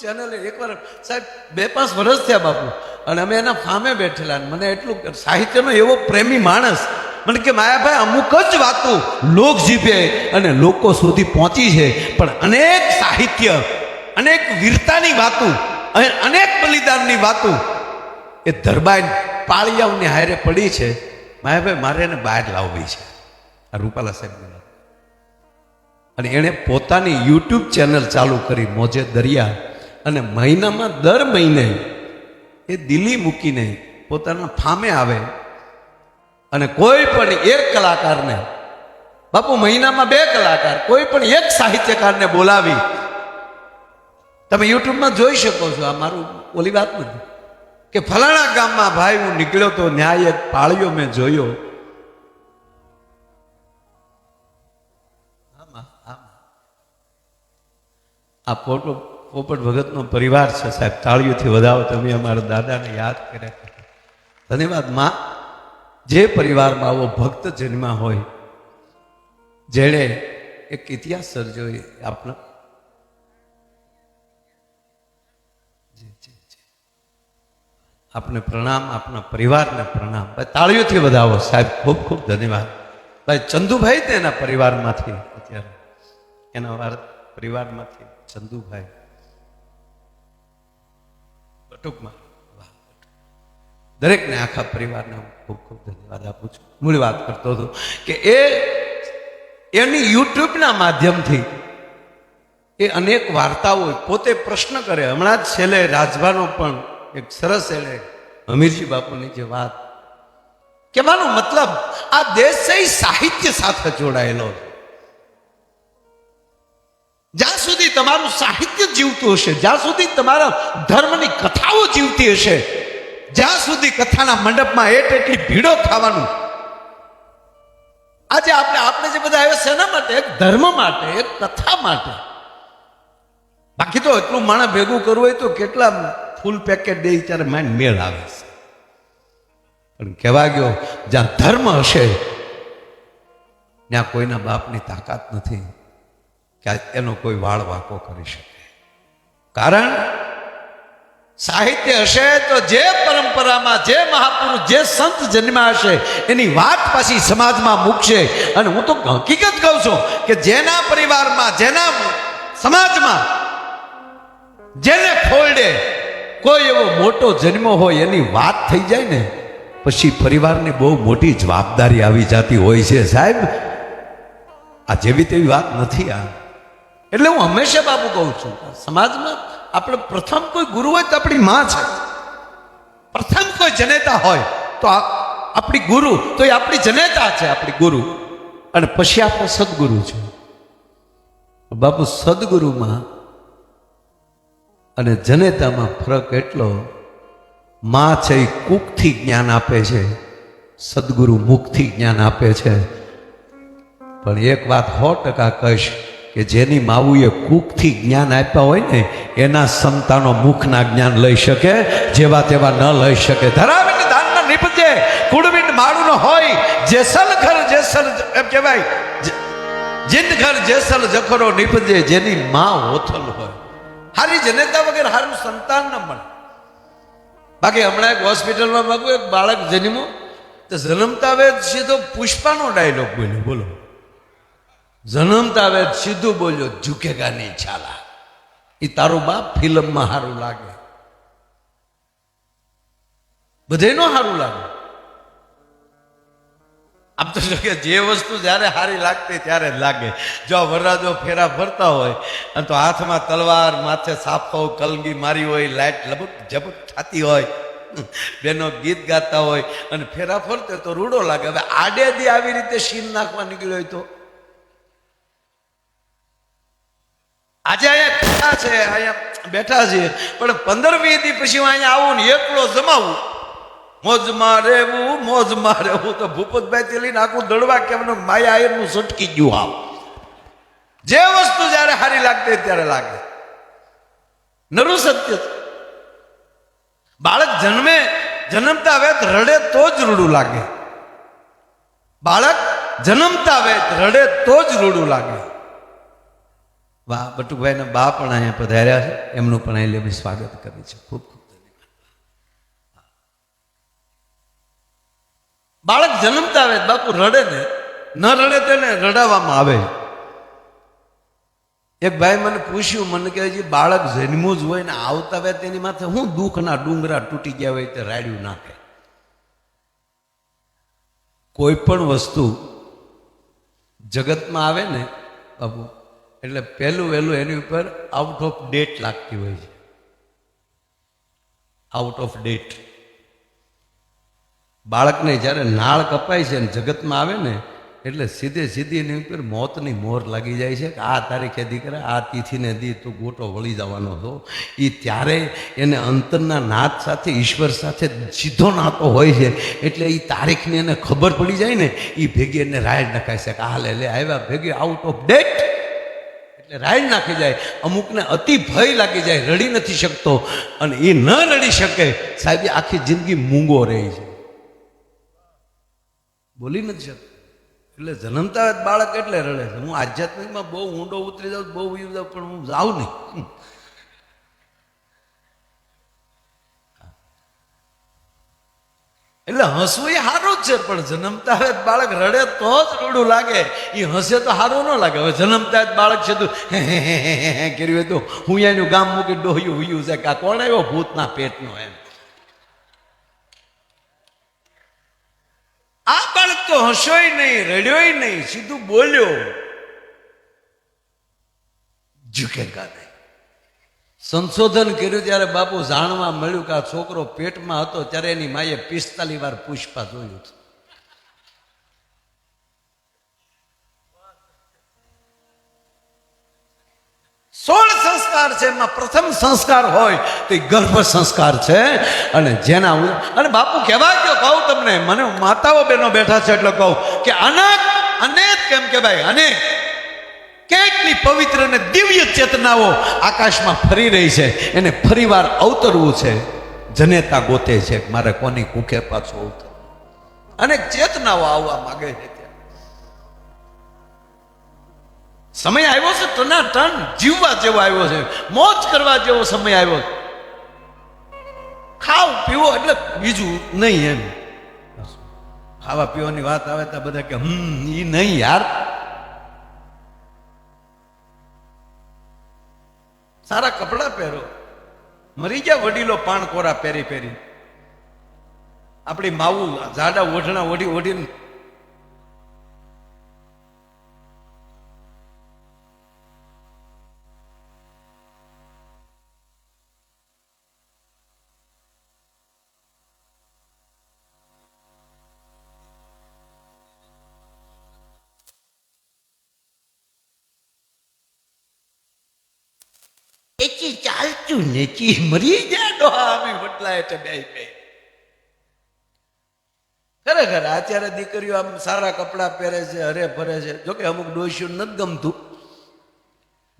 ચેનલે એકવાર સાહેબ બે પાંચ વર્ષ થયા બાપુ. અને અમે એના ફામે બેઠેલા મને એટલું સાહિત્યનો એવો પ્રેમી માણસ. મને કે, માયાભાઈ, અમુક જ વાતો લોક જીભે અને લોકો સુધી પહોંચી છે, પણ અનેક સાહિત્ય, અનેક વીરતાની વાતો, અને અનેક બલિદાનની વાતો એ ધરબાઈ પાળિયાઓની હારે પડી છે. માયાભાઈ, મારે એને બહાર લાવવી છે. આ રૂપાલા સાહેબની અને એણે પોતાની યુટ્યુબ ચેનલ ચાલુ કરી, મોજે દરિયા અને મહિનામાં દર મહિને એ દિલ્હી મૂકીને પોતાના ફામે આવે અને કોઈ પણ એક કલાકારને, બાપુ મહિનામાં બે કલાકાર, કોઈ પણ એક સાહિત્યકારને બોલાવી, તમે યુટ્યુબમાં જોઈ શકો છો, આ મારું ઓલી વાત નથી, કે ફલાણા ગામમાં ભાઈ હું નીકળ્યો તો ન્યાય એક પાળ્યો મેં જોયો. આ ફોટો પોપટ ભગતનો પરિવાર છે સાહેબ, તાળીઓથી વધાવો, તમે અમારા દાદાને યાદ કર્યા ધન્યવાદ, માં. જે પરિવારમાં આવો ભક્ત જન્મા હોય, જેણે એક ઇતિહાસ સર્જો આપનો. આપને પ્રણામ, આપના પરિવારને પ્રણામ. ભાઈ, તાળીઓથી વધાવો. સાહેબ, ખૂબ ખૂબ ધન્યવાદ. ભાઈ, ચંદુભાઈ તેના પરિવારમાંથી અત્યારે. એના પરિવારમાંથી ચંદુભાઈ. ટૂંકમાં દરેકને આખા પરિવારને હું ખૂબ ખૂબ ધન્યવાદ આપું છું. મૂળ વાત કરતો હતો કે એ એની યુટ્યુબના માધ્યમથી એ અનેક વાર્તાઓ પોતે પ્રશ્ન કરે. હમણાં જ છેલ્લે રાજભાનો પણ એક સરસ એણે હમીરજી બાપુની જે વાત કહેવાનો મતલબ આ દેશ સાહિત્ય સાથે જોડાયેલો છે. તમારું સાહિત્ય જીવતું હશે. જ્યાં સુધી તમારા ધર્મની કથાઓ જીવતી હશે, જ્યાં સુધી કથાના મંડપમાં એટ એટલી ભીડો થવાનું આજે આપણે આપણે જે બધા આવ્યા શેના માટે? એક ધર્મ માટે, એક કથા માટે. બાકી તો એટલું માણસ ભેગું કરવું હોય તો કેટલા ફૂલ પેકેટ દે ત્યારે માઇન્ડ મેળ આવે છે. પણ કહેવા ગયો, જ્યાં ધર્મ હશે, ત્યાં કોઈના બાપની તાકાત નથી. કે એનો કોઈ વાળ વાંકો કરી શકે. કારણ સાહિત્ય હશે તો જે પરંપરામાં જે મહાપુરુષ, જે સંત જન્મ્યા હશે, એની વાત પાછી સમાજમાં મૂકશે. અને હું તો હકીકત કહું છું કે જેના પરિવારમાં, જેના સમાજમાં જેને ફોલ્ડે કોઈ એવો મોટો જન્મ હોય, એની વાત થઈ જાય ને, પછી પરિવારની બહુ મોટી જવાબદારી આવી જતી હોય છે સાહેબ. આ જેવી તેવી વાત નથી આ. એટલે હું હંમેશા બાબુ કહું છું, સમાજમાં આપણે પ્રથમ કોઈ ગુરુ હોય તો આપણી માં છે. પ્રથમ કોઈ જનેતા હોય તો આપણી ગુરુ, તો એ આપણી જનેતા છે, આપણી ગુરુ. અને પછી આપણે સદગુરુ છે. બાપુ સદગુરુમાં અને જનેતામાં ફરક એટલો, માં છે એ કુકથી જ્ઞાન આપે છે, સદગુરુ મુખથી જ્ઞાન આપે છે. પણ એક વાત સો ટકા કહીશ કે જેની માવુએ કૂકથી જ્ઞાન આપ્યા હોય ને, એના સંતાનો મુખના જ્ઞાન લઈ શકે, જેવા તેવા ન લઈ શકે. ધરાવીને ધાનના નિપજે, કુળવીન માળું ન હોય, જેસલ ઘર જેસલ એમ કહેવાય જિંદ ઘર જેસલ જખરો નિપજે, જેની માં હોથલ હોય. હારી જનેતા વગર હારું સંતાન ન મળે. બાકી હમણાં એક હોસ્પિટલમાં બાબુ એક બાળક જન્મો તો જન્મતા વેદ સીધો પુષ્પાનો ડાયલોગ બોલ્યો, બોલો. જન્મતા વેદ સીધું બોલ્યો, ઝુકેગા નહીં છાલા એ તારો બાપ ફિલ્મમાં સારું લાગે. બધે નો સારું લાગે. આમ તો કે જે વસ્તુ જ્યારે સારી લાગતી ત્યારે જ લાગે. જો વરરાજો ફેરા ફરતા હોય, અને તો હાથમાં તલવાર, માથે સાફો, કલગી મારી હોય, લાઈટ લબક ઝબક થતી હોય, બેનો ગીત ગાતા હોય, અને ફેરા ફરતે તો રૂડો લાગે. હવે આડેથી આવી રીતે સીન નાખવા નીકળ્યો હોય તો? આજે અહીંયા બેઠા છે, અહીંયા બેઠા છે પણ પંદર વીસ દી પછી અહીંયા આવું ને એકલો જમાવું. મોજમાં રહેવું મોજમાં રહેવું તો ભૂપતભાઈ થી લઈને આખું દડવા કેમનું માયા આયરનું સટકી ગયું આવ જે વસ્તુ જ્યારે સારી લાગતી ત્યારે લાગે. નરું સત્ય બાળક જન્મે, જન્મતા વેત રડે તો જ રૂડું લાગે. બાળક જન્મતા વેત રડે તો જ રૂડું લાગે. વાહ બટુકભાઈના બા પણ અહીંયા પધાર્યા છે. એમનું પણ અહીં લેવી સ્વાગત કરે છે ખૂબ ખૂબ ધન્યવાદ. બાળક જન્મતા આવે બાપુ રડે ને. ન રડે તો એને રડાવવામાં આવે. એક ભાઈ મને પૂછ્યું, મને કહે છે, બાળક જન્મ્યું જ હોય ને આવતા હોય તેની માથે હું દુઃખના ડુંગરા તૂટી ગયા હોય તે રાડ્યું નાખે. કોઈ પણ વસ્તુ જગતમાં આવે ને, બાપુ એટલે પહેલું વહેલું એની ઉપર આઉટ ઓફ ડેટ લાગતી હોય છે. આઉટ ઓફ ડેટ બાળકને જ્યારે નાળ કપાય છે ને જગતમાં આવે ને, એટલે સીધે સીધી એની ઉપર મોતની મોર લાગી જાય છે કે આ તારીખે દીકરા, આ તિથિને દી, તું ગોટો વળી જવાનો છો. એ ત્યારે એને અંતરના નાથ સાથે, ઈશ્વર સાથે સીધો નાતો હોય છે. એટલે એ તારીખની એને ખબર પડી જાય ને એ ભેગી એને રાયડ નખાય છે કે આ લે લે, આવ્યા, ભેગી આઉટ ઓફ ડેટ એટલે રાયડ નાખી જાય, અમુકને અતિ ભય લાગી જાય, રડી નથી શકતો. અને એ ન રડી શકે, સાહેબ આખી જિંદગી મૂંગો રહે છે. બોલી નથી શકતો. એટલે જન્મતા બાળક એટલે રડે હું આધ્યાત્મિકમાં બહુ ઊંડો ઉતરી જાઉં, બહુ જાઉં, પણ હું જાઉં નહીં. એટલે હસવું એ સારું જ છે, પણ જન્મતા હવે બાળક રડે તો જ રડું લાગે. એ હસે તો સારું ન લાગે. હવે જન્મતા જ બાળક છે તું કર્યું હોય હું એનું ગામ મૂકી ડોહ્યું હુયું છે. કે કોણ આવ્યો? ભૂતના પેટનો એમ. આ બાળક તો હસ્યોય નહીં, રડ્યોય નહીં, સીધું બોલ્યો. ઝુકેગા નહીં સંશોધન કર્યું ત્યારે બાપુ જાણવા મળ્યું કે આ છોકરો પેટમાં હતો, ત્યારે એની માએ પિસ્તાલીસ વાર પુષ્પા જોયું હતું. સોળ સંસ્કાર છે, એમાં પ્રથમ સંસ્કાર હોય તો એ ગર્ભ સંસ્કાર છે, અને જેના અને બાપુ કહેવાય કે, કહું તમને, મને માતાઓ બહેનો બેઠા છે એટલે કહું કે અનેક અનેક, કેમ કે ભાઈ, અનેક. કેટલી પવિત્ર અને દિવ્ય ચેતનાઓ આકાશમાં ફરી રહી છે, એને ફરીવાર અવતરવું છે. જનેતા ગોતે છે મારે કોની કુખે પાછું અવતરવું અનેક ચેતનાઓ આવવા માંગે છે. સમય આવ્યો છે ટના ટન, જીવવા જેવો આવ્યો છે. મોજ કરવા જેવો સમય આવ્યો છે. ખાવ, પીવો એટલે બીજું નહીં એમ. ખાવા પીવાની વાત આવે તો બધા કે, હમ, ઈ નહીં યાર સારા કપડાં પહેરો. મરી ગયા વડીલો પાણ કોરા પહેરી પહેરી. આપણી માવું જાડા ઓઢણા ઓઢી ઓઢીને એચી ચાલતું નથી મરી જાય ડોહા અમે વડલા એટલે બે બે ખરેખર અત્યારે દીકરીઓ આમ સારા કપડાં પહેરે છે, હરે ફરે છે. જોકે અમુક ડોશીઓ નથી ગમતું.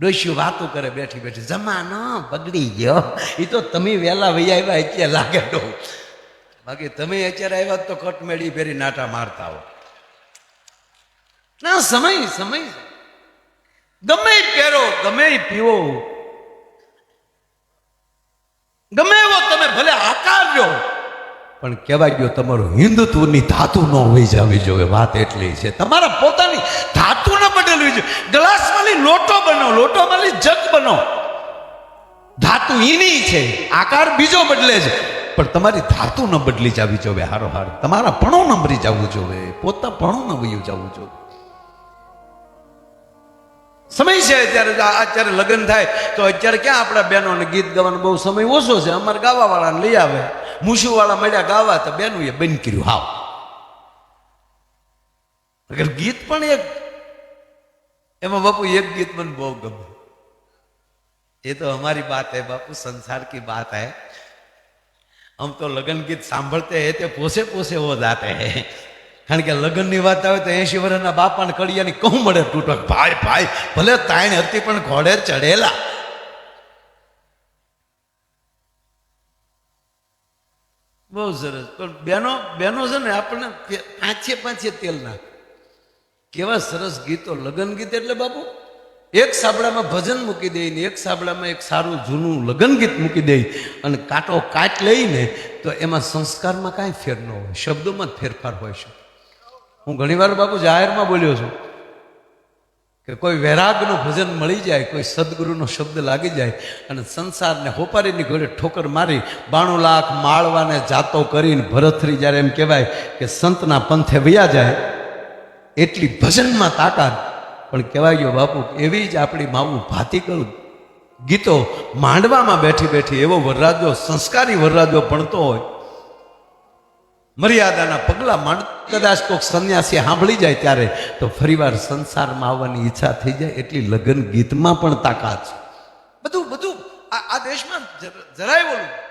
ડોશીઓ વાતો કરે બેઠી બેઠી, જમાનો બગડી ગયો. એ તો તમે વહેલા વૈયા આવ્યા એટલે લાગે ડો બાકી તમે અત્યારે આવ્યા તો કટ મેળી ફેરી નાટા મારતા હો. ના, સમય સમય. ગમે પહેરો, ગમે પીવો ગમે એવો તમે ભલે પણ કહેવાય ગયો, તમારું હિન્દુત્વની ધાતુ ન હોઈ જવી જોઈએ, વાત એટલી છે. તમારા પોતાની ધાતુ ન બદલવી જોઈએ. ગ્લાસવાળી લોટો બનો લોટોવાળી જગ બનો. ધાતુ એની છે, આકાર બીજો બદલે છે. પણ તમારી ધાતુ ન બદલી જવી જોઈએ, હારો હાર. તમારા પણો ન મરી જવું જોઈએ પોતા પણો ન વયું જવું જોઈએ. સમય છે અત્યારે જો આ- અત્યારે લગ્ન થાય તો અત્યારે ક્યાં આપણા બહેનોને ગીત ગાવાનો બહુ સમય ઓછો છે અમારે ગાવાવાળાને લઈ આવે મૂછુવાળા મળ્યા ગાવા તો બેનું એ બંધ કર્યું હાવ અગર ગીત પણ એક એમાં બાપુ એક ગીત મને બહુ ગમે ये तो हमारी बात है बापू संसार की बात है हम तो लगन गीत सांभळते हैं ते पोसे पोसे हो जाते हैं કારણ કે લગ્નની વાત આવે તો એસી વર્ષના બાપાને કડિયાની કહું મળે તૂટક. ભાઈ ભાઈ ભલે તાણ હતી પણ ઘોડે ચડેલા. બહુ સરસ. પણ બેનો બેનો છે ને આપણને પાંચે પાંચે તેલ નાખે. કેવા સરસ ગીતો. લગ્ન ગીત એટલે બાપુ એક સાબડામાં ભજન મૂકી દે ને એક સાબડામાં એક સારું જૂનું લગ્ન ગીત મૂકી દે અને કાંટો કાટ લઈને તો એમાં સંસ્કારમાં કાંઈ ફેર ન હોય. શબ્દોમાં જ ફેરફાર હોય છે હું ઘણીવાર બાપુ જાહેરમાં બોલ્યો છું કે કોઈ વૈરાગનું ભજન મળી જાય, કોઈ સદગુરુનો શબ્દ લાગી જાય અને સંસારને હોપારીની ઘોડે ઠોકર મારી બાણું લાખ માળવાને જાતો કરીને ભરતરી જ્યારે એમ કહેવાય કે સંતના પંથે વયા જાય, એટલી ભજનમાં તાકાત. પણ કહેવાય ગયો બાપુ એવી જ આપણી માવું ભાતી ગીતો માંડવામાં બેઠી બેઠી એવો વરરાજો, સંસ્કારી વરરાજો ભણતો હોય. મર્યાદાના પગલાં માંડ કદાચ કોઈક સંન્યાસી સાંભળી જાય ત્યારે, તો ફરીવાર સંસારમાં આવવાની ઈચ્છા થઈ જાય, એટલી લગ્ન ગીતમાં પણ તાકાત છે. બધું બધું, આ દેશમાં જરા- જરાય બોલું.